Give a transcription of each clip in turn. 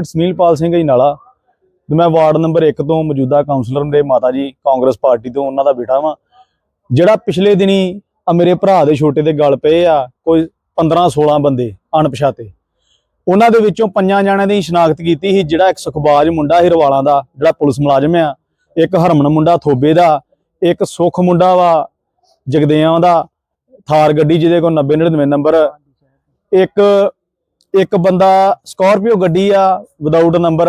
Advocate ਸੁਨੀਲਪਾਲ Singh ji ਨਾਲਾ। ਤੇ ਮੈਂ ਵਾਰਡ ਨੰਬਰ 1 ਤੋਂ ਮੌਜੂਦਾ ਕਾਉਂਸਲਰ ਦੇ ਮਾਤਾ ਜੀ, ਕਾਂਗਰਸ ਪਾਰਟੀ ਤੋਂ ਉਹਨਾਂ ਦਾ ਬੇਟਾ ਵਾਂ। ਜਿਹੜਾ ਪਿਛਲੇ ਦਿਨੀ ਮੇਰੇ ਭਰਾ ਦੇ ਛੋਟੇ ਦੇ ਗਲ ਪਏ ਆ, ਕੋਈ 15 16 ਬੰਦੇ ਅਣਪਛਾਤੇ। ਉਹਨਾਂ ਦੇ ਵਿੱਚੋਂ ਪੰਜਾਂ ਜਣਿਆਂ ਦੀ ਸ਼ਨਾਖਤ ਕੀਤੀ ਸੀ, ਜਿਹੜਾ ਇੱਕ ਸੁਖਬਾਜ ਮੁੰਡਾ ਹਿਰਵਾਲਾਂ ਦਾ, ਜਿਹੜਾ ਪੁਲਿਸ ਮੁਲਾਜ਼ਮ ਆ। ਇੱਕ ਹਰਮਨ ਮੁੰਡਾ ਥੋਬੇ ਦਾ, ਇੱਕ ਸੁਖ ਮੁੰਡਾ ਵਾ, ਜਗਦਿਆਂ ਦਾ, ਥਾਰ ਗੱਡੀ ਜਿਹਦੇ ਕੋਲ 90 99 ਨੰਬਰ। ਇੱਕ ਇੱਕ ਬੰਦਾ ਸਕਾਰਪੀਓ ਗੱਡੀ ਆ ਵਿਦਆਊਟ ਨੰਬਰ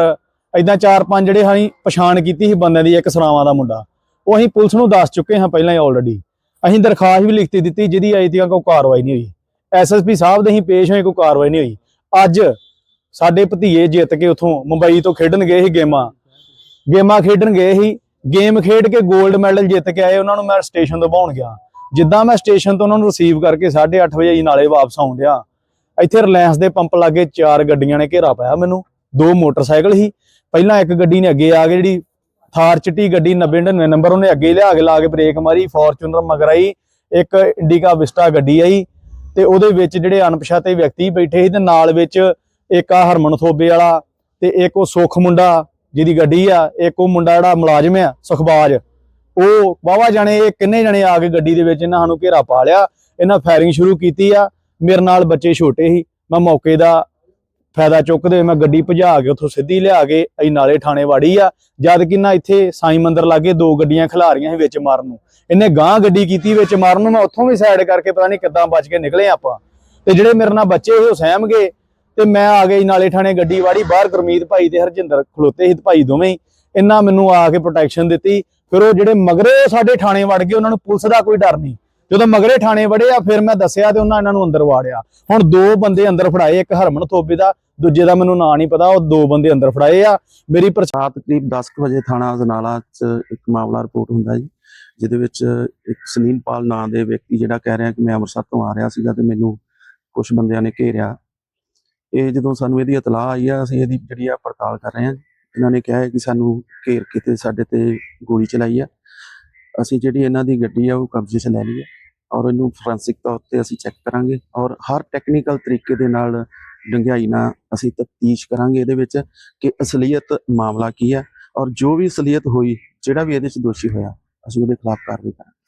ਐਦਾਂ ਚਾਰ ਪੰਜ ਜਿਹੜੇ ਹਾਂ ਪਛਾਣ ਕੀਤੀ ਸੀ ਬੰਦਿਆਂ ਦੀ, ਇੱਕ ਸਰਾਵਾਂ ਦਾ ਮੁੰਡਾ। ਉਹ ਅਸੀਂ ਪੁਲਿਸ ਨੂੰ ਦੱਸ ਚੁੱਕੇ ਹਾਂ ਪਹਿਲਾਂ ਹੀ ਆਲਰੇਡੀ ਅਸੀਂ ਦਰਖਾਸਤ ਵੀ ਲਿਖਤੀ ਦਿੱਤੀ ਜਿਹਦੀ ਅਜੇ ਤੱਕ ਕੋਈ ਕਾਰਵਾਈ ਨਹੀਂ ਹੋਈ। ਐਸਐਸਪੀ ਸਾਹਿਬ ਦੇ ਅਸੀਂ ਪੇਸ਼ ਹੋਏ, ਕੋਈ ਕਾਰਵਾਈ ਨਹੀਂ ਹੋਈ। ਅੱਜ ਸਾਡੇ ਭਤੀਏ ਜਿੱਤ ਕੇ ਉਥੋਂ ਮੁੰਬਈ ਤੋਂ ਖੇਡਣ ਗਏ ਸੀ ਗੇਮਾਂ। ਗੇਮਾਂ ਖੇਡਣ ਗਏ ਸੀ। ਗੇਮ ਖੇਡ ਕੇ 골ਡ ਮੈਡਲ ਜਿੱਤ ਕੇ ਆਏ, ਉਹਨਾਂ ਨੂੰ ਮੈਂ ਸਟੇਸ਼ਨ ਤੋਂ ਬਾਉਣ ਗਿਆ। ਜਿੱਦਾਂ ਮੈਂ ਸਟੇਸ਼ਨ ਤੋਂ ਉਹਨਾਂ ਨੂੰ ਰਿਸੀਵ ਕਰਕੇ 8:30 ਵਜੇ ਨਾਲੇ ਵਾਪਸ ਆਉਣ ਡਿਆ। ਇੱਥੇ ਰਿਲਾਇੰਸ ਦੇ ਪੰਪ ਲਾਗੇ ਚਾਰ ਗੱਡੀਆਂ ਨੇ ਘੇਰਾ ਪਾਇਆ ਮੈਨੂੰ, ਦੋ ਮੋਟਰਸਾਈਕਲ ਸੀ। ਪਹਿਲਾਂ ਇੱਕ ਗੱਡੀ ਨੇ ਅੱਗੇ ਆ ਕੇ ਜਿਹੜੀ ਥਾਰ ਚਿੱਟੀ ਗੱਡੀ 90 99 ਨੰਬਰ ਉਹਨੇ ਅੱਗੇ ਲਿਆ ਕੇ ਲਾ ਕੇ ਬ੍ਰੇਕ ਮਾਰੀ, ਫੋਰਚੂਨਰ ਮਗਰ ਆਈ, ਇੱਕ ਇੰਡੀਕਾ ਵਿਸਟਾ ਗੱਡੀ ਆਈ ਤੇ ਉਹਦੇ ਵਿੱਚ ਜਿਹੜੇ ਅਣਪਛਾਤੇ ਵਿਅਕਤੀ ਬੈਠੇ ਸੀ ਤੇ ਨਾਲ ਵਿੱਚ ਇੱਕ ਆ ਹਰਮਨ ਥੋਬੇ ਵਾਲਾ ਤੇ ਇੱਕ ਉਹ ਸੁਖ ਮੁੰਡਾ ਜਿਹਦੀ ਗੱਡੀ ਆ, ਇੱਕ ਉਹ ਮੁੰਡਾ ਜਿਹੜਾ ਮੁਲਾਜ਼ਮ ਆ, ਸੁਖਬਾਜ। ਉਹ ਵਾਵਾ ਜਾਣੇ, ਇਹ ਕਿੰਨੇ ਜਣੇ ਆ ਕੇ ਗੱਡੀ ਦੇ ਵਿੱਚ ਇਹਨਾਂ ਸਾਨੂੰ ਘੇਰਾ ਪਾ ਲਿਆ, ਇਹਨਾਂ ਫਾਇਰਿੰਗ ਸ਼ੁਰੂ ਕੀਤੀ ਆ ਮੇਰੇ ਨਾਲ ਬੱਚੇ ਛੋਟੇ ਸੀ, ਮੈਂ ਮੌਕੇ ਦਾ ਫਾਇਦਾ ਚੁੱਕਦੇ ਹੋਏ ਮੈਂ ਗੱਡੀ ਭਜਾ ਕੇ ਉੱਥੋਂ ਸਿੱਧੀ ਲਿਆ ਕੇ ਅਸੀਂ ਨਾਲੇ ਥਾਣੇ ਵਾੜੀ ਆ। ਜਦ ਕਿ ਨਾ ਇੱਥੇ ਸਾਈਂ ਮੰਦਰ ਲਾਗੇ ਦੋ ਗੱਡੀਆਂ ਖਿਲਾਰੀਆਂ ਸੀ ਵਿੱਚ ਮਾਰਨ ਨੂੰ। ਇਹਨੇ ਗਾਂ ਗੱਡੀ ਕੀਤੀ ਵਿੱਚ ਮਾਰਨ ਨੂੰ, ਮੈਂ ਉੱਥੋਂ ਵੀ ਸਾਈਡ ਕਰਕੇ ਪਤਾ ਨਹੀਂ ਕਿੱਦਾਂ ਬਚ ਕੇ ਨਿਕਲੇ ਆਪਾਂ। ਤੇ ਜਿਹੜੇ ਮੇਰੇ ਨਾਲ ਬੱਚੇ ਸੀ ਉਹ ਸਹਿਮ ਗਏ। ਤੇ ਮੈਂ ਆ ਗਈ ਨਾਲੇ ਥਾਣੇ ਗੱਡੀ ਵਾੜੀ, ਬਾਹਰ ਗੁਰਮੀਤ ਭਾਈ ਤੇ ਹਰਜਿੰਦਰ ਖਲੋਤੇ ਸੀ ਭਾਈ ਦੋਵੇਂ। ਇਹਨਾਂ ਮੈਨੂੰ ਆ ਕੇ ਪ੍ਰੋਟੈਕਸ਼ਨ ਦਿੱਤੀ। ਫਿਰ ਉਹ ਜਿਹੜੇ ਮਗਰੇ ਸਾਡੇ ਥਾਣੇ ਵੜ ਗਏ, ਉਹਨਾਂ ਨੂੰ ਪੁਲਿਸ ਦਾ ਕੋਈ ਡਰ ਨਹੀਂ। ਜਦੋਂ ਮਗਰੇ ਥਾਣੇ ਵੜੇ ਆ, ਫਿਰ ਮੈਂ ਦੱਸਿਆ ਤੇ ਉਹਨਾਂ ਇਹਨਾਂ ਨੂੰ ਅੰਦਰ ਵਾੜਿਆ। ਹੁਣ ਦੋ ਬੰਦੇ ਅੰਦਰ ਫੜਾਏ, ਇੱਕ ਹਰਮਨ ਥੋਬੇ ਦਾ, ਦੂਜੇ ਦਾ ਮੈਨੂੰ ਨਾਂ ਨਹੀਂ ਪਤਾ, ਉਹ ਦੋ ਬੰਦੇ ਅੰਦਰ ਫੜਾਏ ਆ। ਮੇਰੀ ਪਰ ਕਰੀਬ 10 ਵਜੇ ਥਾਣਾ ਅਜਨਾਲਾ 'ਚ ਇੱਕ ਮਾਮਲਾ ਰਿਪੋਰਟ ਹੁੰਦਾ ਜੀ, ਜਿਹਦੇ ਵਿੱਚ ਇੱਕ ਸੁਨੀਲਪਾਲ ਨਾਂ ਦੇ ਵਿਅਕਤੀ ਜਿਹੜਾ ਕਹਿ ਰਿਹਾ ਕਿ ਮੈਂ ਅੰਮ੍ਰਿਤਸਰ ਤੋਂ ਆ ਰਿਹਾ ਸੀਗਾ ਤੇ ਮੈਨੂੰ ਕੁਝ ਬੰਦਿਆਂ ਨੇ ਘੇਰਿਆ। ਇਹ ਜਦੋਂ ਸਾਨੂੰ ਇਹਦੀ ਇਤਲਾਹ ਆਈ ਆ, ਅਸੀਂ ਇਹਦੀ ਜਿਹੜੀ ਆ ਪੜਤਾਲ ਕਰ ਰਹੇ ਹਾਂ। ਇਹਨਾਂ ਨੇ ਕਿਹਾ ਕਿ ਸਾਨੂੰ ਘੇਰ ਕੇ ਤੇ ਸਾਡੇ ਤੇ ਗੋਲੀ ਚਲਾਈ ਆ। ਅਸੀਂ ਜਿਹੜੀ ਇਹਨਾਂ ਦੀ ਗੱਡੀ ਆ, ਉਹ ਕਬਜ਼ੇ 'ਚ ਲੈ ਲਈ ਆ। ਔਰ ਇਹਨੂੰ ਫੋਰੈਂਸਿਕ ਤੌਰ ਤੇ ਅਸੀਂ ਚੈੱਕ ਕਰਾਂਗੇ ਔਰ ਹਰ ਟੈਕਨੀਕਲ ਤਰੀਕੇ ਦੇ ਨਾਲ ਡੰਗਿਆਈ ਨਾਲ ਅਸੀਂ ਤਫਤੀਸ਼ ਕਰਾਂਗੇ ਇਹਦੇ ਵਿੱਚ ਕਿ ਅਸਲੀਅਤ ਮਾਮਲਾ ਕੀ ਹੈ ਔਰ ਜੋ ਵੀ ਅਸਲੀਅਤ ਹੋਈ, ਜਿਹੜਾ ਵੀ ਇਹਦੇ ਵਿੱਚ ਦੋਸ਼ੀ ਹੋਇਆ, ਅਸੀਂ ਉਹਦੇ ਖਿਲਾਫ ਕਾਰਵਾਈ ਕਰਾਂਗੇ।